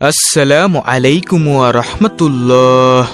আসসালামু আলাইকুম রহমতুল্লাহ।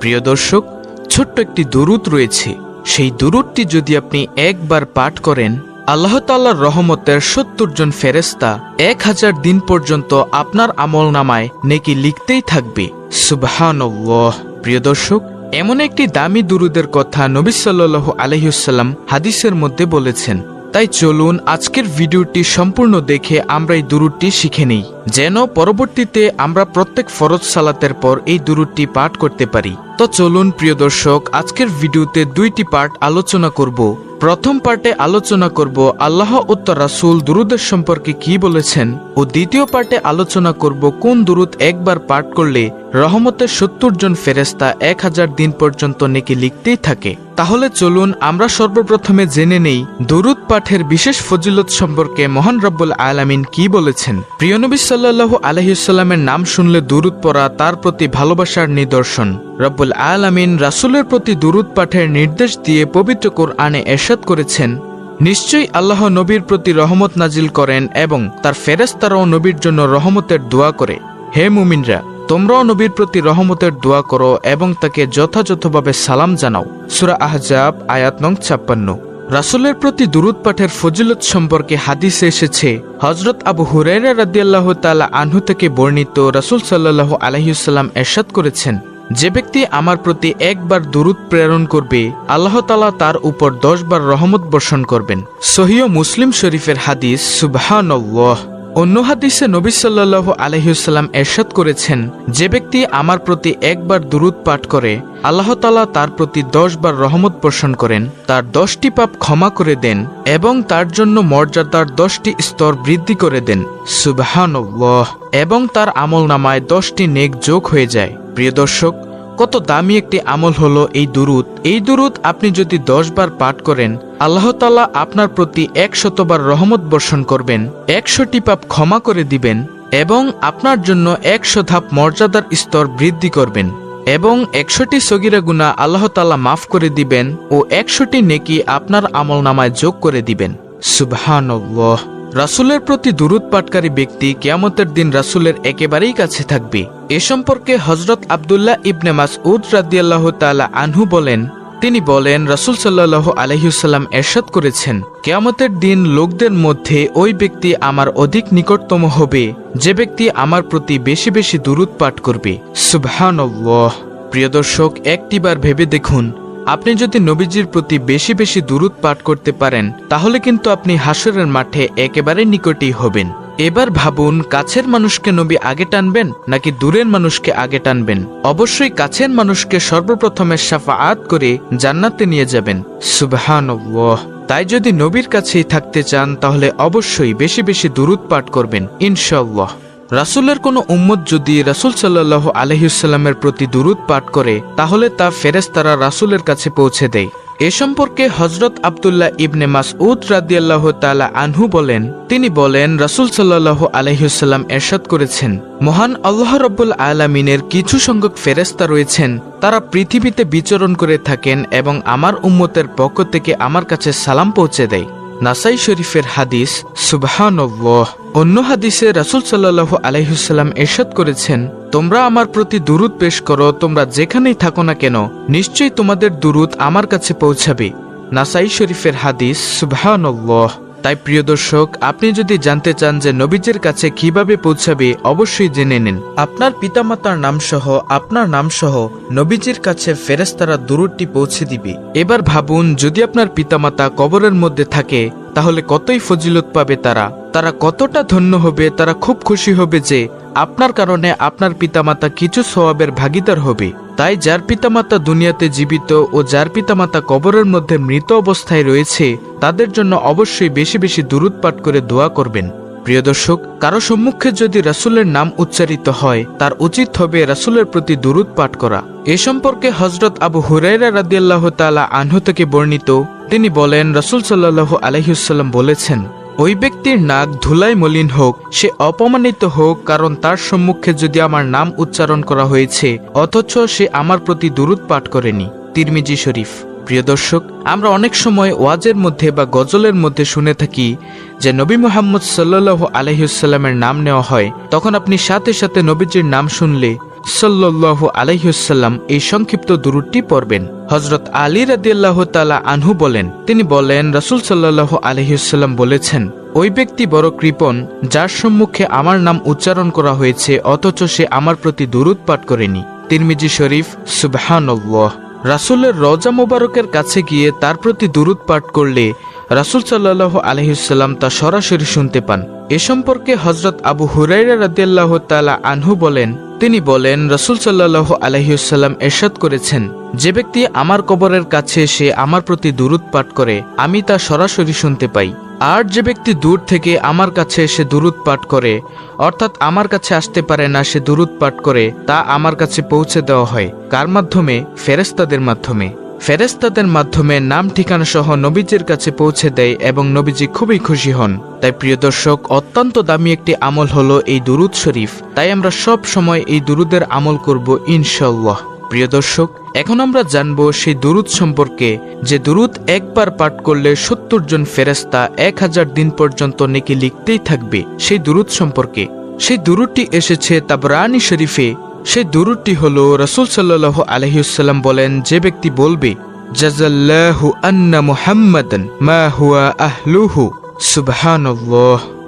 প্রিয় দর্শক, ছোট্ট একটি দুরুদ রয়েছে। সেই দুরুদটি যদি আপনি একবার পাঠ করেন, আল্লাহ তাল্লাহর রহমতের সত্তর জন ফেরেস্তা এক হাজার দিন পর্যন্ত আপনার আমল নামায় নেকি লিখতেই থাকবে। সুবহানাল্লাহ। প্রিয় দর্শক, এমন একটি দামি দুরুদের কথা নবী সাল্লাল্লাহু আলহিউসাল্লাম হাদিসের মধ্যে বলেছেন। তাই চলুন আজকের ভিডিওটি সম্পূর্ণ দেখে আমরা এই দুরুটি শিখে নিই। যেন পরবর্তীতে আমরা প্রত্যেক ফরজ সালাতের পর এই দুরুটি পাঠ করতে পারি। তো চলুন, প্রিয় দর্শক, আজকের ভিডিওতে দুইটি পার্ট আলোচনা করব। প্রথম পার্টে আলোচনা করব আল্লাহ উত্তর রাসুল দুরুদের সম্পর্কে কি বলেছেন ও দ্বিতীয় পার্টে আলোচনা করব কোন দুরুদ একবার পাঠ করলে রহমতের সত্তর জন ফেরেস্তা এক হাজার দিন পর্যন্ত নেকি লিখতেই থাকে। তাহলে চলুন, আমরা সর্বপ্রথমে জেনে নেই দরুদ পাঠের বিশেষ ফজিলত সম্পর্কে মহান রব্বুল আলামিন কি বলেছেন। প্রিয় নবী সাল্লাল্লাহু আলহিসাল্লামের নাম শুনলে দুরুদ পড়া তার প্রতি ভালোবাসার নিদর্শন। রব্বুল আলামিন রাসূলের প্রতি দুরুদ পাঠের নির্দেশ দিয়ে পবিত্র কোরআনে এরশাদ করেছেন। নিশ্চয়ই আল্লাহ নবীর প্রতি রহমত নাজিল করেন এবং তার ফেরেস্তারাও নবীর জন্য রহমতের দোয়া করে। হে মুমিনরা, তোমরাও নবীর প্রতি রহমতের দোয়া করো এবং তাকে যথাযথভাবে সালাম জানাও। সুরা আহজাব, আয়াত নং ছাপ্পান্ন। রাসুলের প্রতি দুরুদ পাঠের ফজিলত সম্পর্কে হাদিসে এসেছে হজরত আবু হুরাইরা রাদিয়াল্লাহু তাআলা আনহু থেকে বর্ণিত রাসূল সাল্লাল্লাহু আলাইহিসাল্লাম এরশাদ করেছেন। যে ব্যক্তি আমার প্রতি একবার দুরুদ প্রেরণ করবে, আল্লাহ তালা তার উপর দশবার রহমত বর্ষণ করবেন। সহিয় মুসলিম শরীফের হাদিস, সুবহানাল্লাহ। অন্য হাদিসে নবী সাল্লাল্লাহু আলহিউসাল্লাম এরশাদ করেছেন, যে ব্যক্তি আমার প্রতি একবার দুরুদ পাঠ করে, আল্লাহ তালা তার প্রতি দশবার রহমত পোষণ করেন, তার দশটি পাপ ক্ষমা করে দেন এবং তার জন্য মর্যাদার দশটি স্তর বৃদ্ধি করে দেন। সুবহানাল্লাহ। এবং তার আমল নামায় দশটি নেক যোগ হয়ে যায়। প্রিয় দর্শক, কত দামি একটি আমল হলো এই দুরুদ। এই দুরুদ আপনি যদি দশ বার পাঠ করেন, আল্লাহ তালা আপনার প্রতি একশতবার রহমত বর্ষণ করবেন, একশোটি পাপ ক্ষমা করে দিবেন এবং আপনার জন্য একশো ধাপ মর্যাদার স্তর বৃদ্ধি করবেন এবং একশোটি সগিরা গুণা আল্লাহ তালা মাফ করে দিবেন ও একশোটি নেকি আপনার আমল নামায় যোগ করে দিবেন। সুবহানাল্লাহ। রাসুলের প্রতি দুরুদ পাটকারী ব্যক্তি কেয়ামতের দিন রাসুলের একেবারেই কাছে থাকবে। এ সম্পর্কে হজরত আবদুল্লাহ ইবনে মাসউদ রাদিয়াল্লাহ তাআলা আনহু বলেন, তিনি বলেন, রাসুল সাল্লাহ আলহিউসাল্লাম এরশাদ করেছেন, কেয়ামতের দিন লোকদের মধ্যে ওই ব্যক্তি আমার অধিক নিকটতম হবে, যে ব্যক্তি আমার প্রতি বেশি বেশি দুরুদ পাঠ করবে। সুবহানাল্লাহ। প্রিয় দর্শক, একটিবার ভেবে দেখুন আপনি যদি নবীজির প্রতি বেশি বেশি দূরত পাঠ করতে পারেন, তাহলে কিন্তু আপনি হাসরের মাঠে একেবারে নিকটেই হবেন। এবার ভাবুন, কাছের মানুষকে নবী আগে টানবেন, নাকি দূরের মানুষকে আগে টানবেন? অবশ্যই কাছের মানুষকে সর্বপ্রথমে সাফাআত করে জান্নাতে নিয়ে যাবেন। সুবহানাল্লাহ। তাই যদি নবীর কাছেই থাকতে চান, তাহলে অবশ্যই বেশি বেশি দূরত পাঠ করবেন ইনশাল্লাহ রাসুলের কোনো উম্মত যদি রাসুল সাল্লাহ আলহিউসাল্লামের প্রতি দুরুদ পাঠ করে, তাহলে তা ফেরেস্তারা রাসুলের কাছে পৌঁছে দেয়। এ সম্পর্কে হজরত আবদুল্লাহ ইবনে মাসউদ রাদিয়াল্লাহ তালা আনহু বলেন, তিনি বলেন, রাসুল সাল্লাহ আলহিউসাল্লাম এরশাদ করেছেন। মহান আল্লাহ রব্বুল আলমিনের কিছু সংখ্যক ফেরেস্তা রয়েছেন, তারা পৃথিবীতে বিচরণ করে থাকেন এবং আমার উম্মতের পক্ষ থেকে আমার কাছে সালাম পৌঁছে দেয়। নাসাই শরীফের হাদিস, সুবহানল্লাহ। অন্য হাদিসে রাসুল সাল্লাহ আলাইহুসাল্লাম এরশাদ করেছেন, তোমরা আমার প্রতি দুরুদ পেশ করো, তোমরা যেখানেই থাকো না কেন, নিশ্চয়ই তোমাদের দুরুদ আমার কাছে পৌঁছাবে। নাসাই শরীফের হাদিস, সুবহানল্লাহ। তাই প্রিয় দর্শক, আপনি যদি জানতে চান যে নবীজের কাছে কীভাবে পৌঁছাবে, অবশ্যই জেনে নিন। আপনার পিতামাতার নাম সহ আপনার নাম সহ নবীজির কাছে ফেরেস্তারা দূরটি পৌঁছে দিবে। এবার ভাবুন, যদি আপনার পিতামাতা কবরের মধ্যে থাকে, তাহলে কতই ফজিলত পাবে তারা? তারা কতটা ধন্য হবে, তারা খুব খুশি হবে যে আপনার কারণে আপনার পিতামাতা কিছু সওয়াবের ভাগিদার হবে। তাই যার পিতামাতা দুনিয়াতে জীবিত ও যার পিতামাতা কবরের মধ্যে মৃত অবস্থায় রয়েছে, তাদের জন্য অবশ্যই বেশি বেশি দূরত পাঠ করে দোয়া করবেন। প্রিয় দর্শক, কারও সম্মুখে যদি রাসুলের নাম উচ্চারিত হয়, তার উচিত হবে রাসুলের প্রতি দুরুদ পাঠ করা। এ সম্পর্কে হজরত আবু হুরাইরা রাদিয়াল্লাহ তালা আনহু থেকে বর্ণিত, তিনি বলেন, রাসুল সাল্লাহ আলহিউসাল্লাম বলেছেন ওই ব্যক্তির নাক ধুলাই মলিন হোক, সে অপমানিত হোক কারণ তার সম্মুখে যদি আমার নাম উচ্চারণ করা হয়েছে, অথচ সে আমার প্রতি দুরুদ পাঠ করেনি। তিরমিজি শরীফ। প্রিয় দর্শক, আমরা অনেক সময় ওয়াজের মধ্যে বা গজলের মধ্যে শুনে থাকি যে নবী মোহাম্মদ সাল্লাহ আলহিউসাল্লামের নাম নেওয়া হয়, তখন আপনি সাথে সাথে নবীজির নাম শুনলে সাল্লাহ আলহিউসাল্লাম এই সংক্ষিপ্ত দুরুদটি পড়বেন। হজরত আলী রাদিয়াল্লাহ তালা আনহু বলেন, তিনি বলেন, রাসুল সাল্লাহ আলহিউসাল্লাম বলেছেন, ওই ব্যক্তি বড় কৃপণ, যার সম্মুখে আমার নাম উচ্চারণ করা হয়েছে, অথচ সে আমার প্রতি দুরুদ পাঠ করেনি। তিরমিজি শরীফ, সুবহানাল্লাহ। রাসুলের রজা মোবারকের কাছে গিয়ে তার প্রতি দুরুদ পাঠ করলে রাসুল সাল্লাহ আলহিসাল্লাম তা সরাসরি শুনতে পান। এ সম্পর্কে হজরত আবু হুরাইরা রাদিয়াল্লাহ তালা আনহু বলেন তিনি বলেন, রসুল সাল্লাহ আলহিউসাল্লাম এরশাদ করেছেন, যে ব্যক্তি আমার কবরের কাছে এসে আমার প্রতি দুরুদ পাঠ করে, আমি তা সরাসরি শুনতে পাই। আর যে ব্যক্তি দূর থেকে আমার কাছে এসে দুরুদ পাঠ করে, অর্থাৎ আমার কাছে আসতে পারে না সে দুরুদ পাঠ করে, তা আমার কাছে পৌঁছে দেওয়া হয়, কার মাধ্যমে? ফেরেস্তাদের মাধ্যমে। ফেরেস্তাদের মাধ্যমে নাম, ঠিকানা সহ নবীজির কাছে পৌঁছে দেয় এবং নবীজি খুবই খুশি হন। তাই প্রিয় দর্শক, অত্যন্ত দামি একটি আমল হলো এই দুরুদ শরীফ। তাই আমরা সব সময় এই দুরুদের আমল করব ইনশাল্লাহ প্রিয় দর্শক, এখন আমরা জানব সেই দুরুদ সম্পর্কে, যে দুরুদ একবার পাঠ করলে সত্তর জন ফেরেস্তা এক হাজার দিন পর্যন্ত নেকি লিখতেই থাকবে সেই দুরুদ সম্পর্কে। সেই দুরুদটি এসেছে তাবরানি শরীফে সেই দুরুদটি হল রসুল সাল্লাহ আলহিউসাল্লাম বলেন, যে ব্যক্তি বলবে মা হুয়া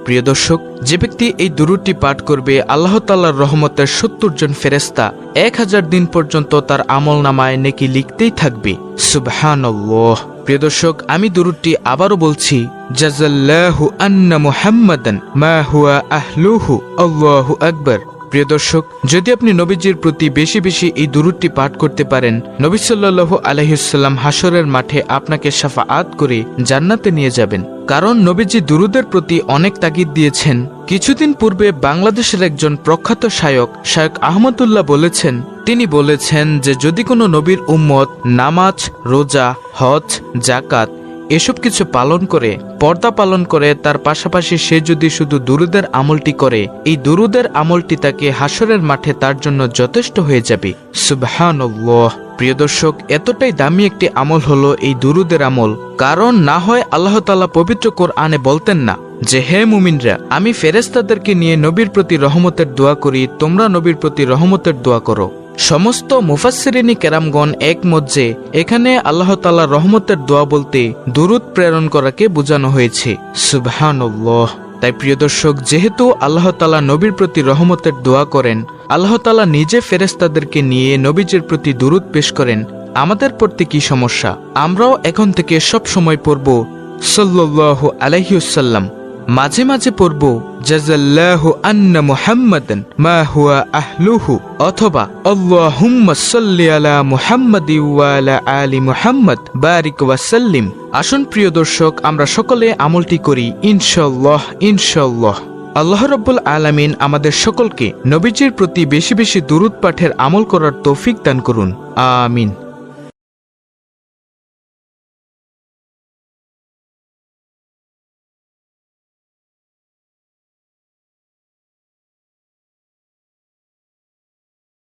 প্রিয় দর্শক, যে ব্যক্তি এই দুরুটি পাঠ করবে, আল্লাহ তাল্লাহর রহমতের সত্তর জন ফেরেস্তা এক হাজার দিন পর্যন্ত তার আমল নামায় নেকি লিখতেই থাকবে, সুবহানাল্লাহ। প্রিয় দর্শক, আমি দুরুটি আবারও বলছি জাজাল্লাহু আন্না মুহাম্মাদান মা হুয়া আহলুহু আল্লাহু আকবার। প্রিয় দর্শক, যদি আপনি নবীজির প্রতি বেশি বেশি এই দুরুদটি পাঠ করতে পারেন, নবী সাল্লাহ আলহিসাল্লাম হাসরের মাঠে আপনাকে সাফাআত করে জান্নাতে নিয়ে যাবেন। কারণ নবীজি দুরুদের প্রতি অনেক তাগিদ দিয়েছেন। কিছুদিন পূর্বে বাংলাদেশের একজন প্রখ্যাত শায়ক শায়ক আহমদুল্লাহ বলেছেন, তিনি বলেছেন যে যদি কোনো নবীর উম্মত নামাজ, রোজা, হজ জাকাত এসব কিছু পালন করে, পর্দা পালন করে, তার পাশাপাশি সে যদি শুধু দুরুদের আমলটি করে, এই দুরুদের আমলটি তাকে হাসরের মাঠে তার জন্য যথেষ্ট হয়ে যাবে। সুবহানাল্লাহ। প্রিয় দর্শক, এতটাই দামি একটি আমল হলো এই দুরুদের আমল। কারণ না হয় আল্লাহ তালা পবিত্র কোরআনে বলতেন না যে, হে মুমিনরা, আমি ফেরেস্তাদেরকে নিয়ে নবীর প্রতি রহমতের দোয়া করি, তোমরা নবীর প্রতি রহমতের দোয়া করো। সমস্ত মুফাসসিরিনী কেরামগণ একমত যে এখানে আল্লাহ তালা রহমতের দোয়া বলতে দুরুদ প্রেরণ করাকে বোঝানো হয়েছে। সুবহানাল্লাহ। তাই প্রিয় দর্শক, যেহেতু আল্লাহ তালা নবীর প্রতি রহমতের দোয়া করেন, আল্লাহ তালা নিজে ফেরেস্তাদেরকে নিয়ে নবীজের প্রতি দুরুদ পেশ করেন, আমাদের প্রতি কি সমস্যা? আমরাও এখন থেকে সব সময় পড়ব সাল্লাহ আলাইহুসাল্লাম মাঝে মাঝে পড়ব জাজাল্লাহু আন্না মুহাম্মাদান মা হুয়া আহলুহু অথবা, আল্লাহুম্মা সাল্লি আলা মুহাম্মাদি ওয়া আলা মুহাম্মদ, বারিক ওয়া সাল্লিম আসুন প্রিয় দর্শক, আমরা সকলে আমলটি করি ইনশাল্লাহ ইনশাল্লাহ আল্লাহ রব্বুল আলামিন আমাদের সকলকে নবীজির প্রতি বেশি বেশি দুরুদ পাঠের আমল করার তৌফিক দান করুন। আমিন।